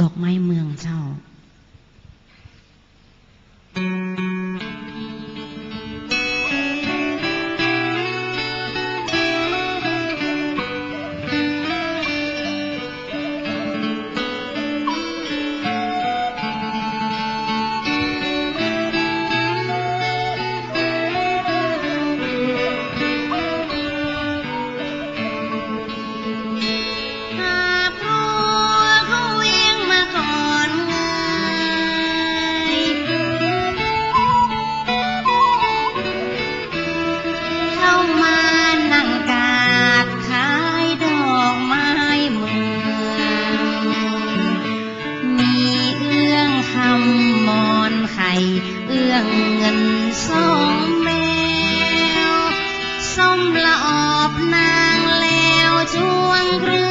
ดอกไม้เมืองเจ้า นางแล้วช่วงครึ่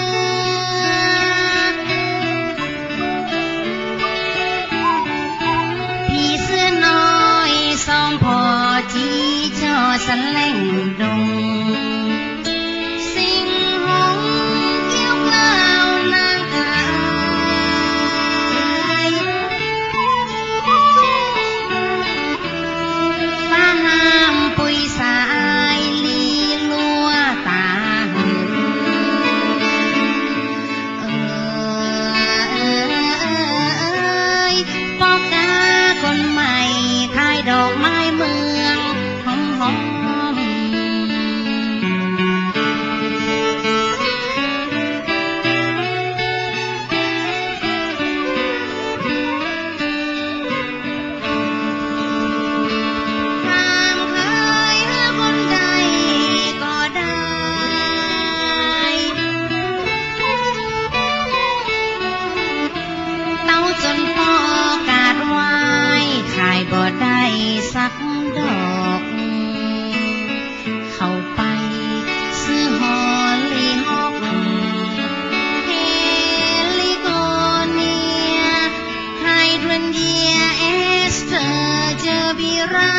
บิรา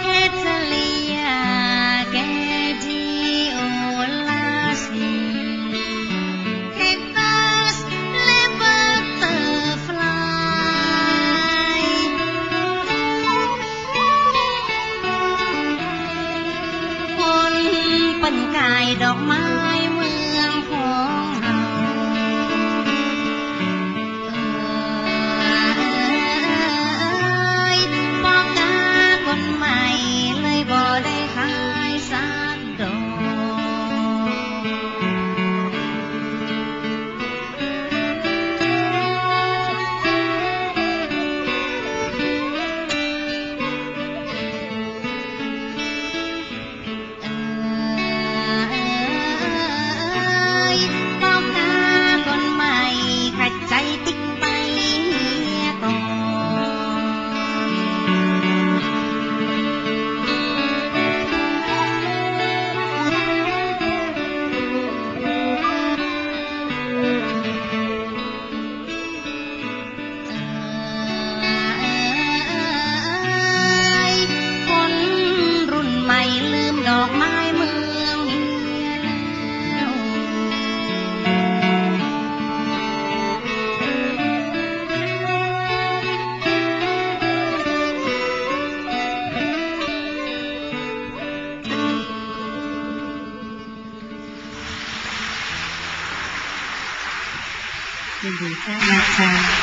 เคทเลียแกดีโอลาสิเคตัสเลเบเตอร์ฟลายคนเป็นกายดอกไม้ Để gửi.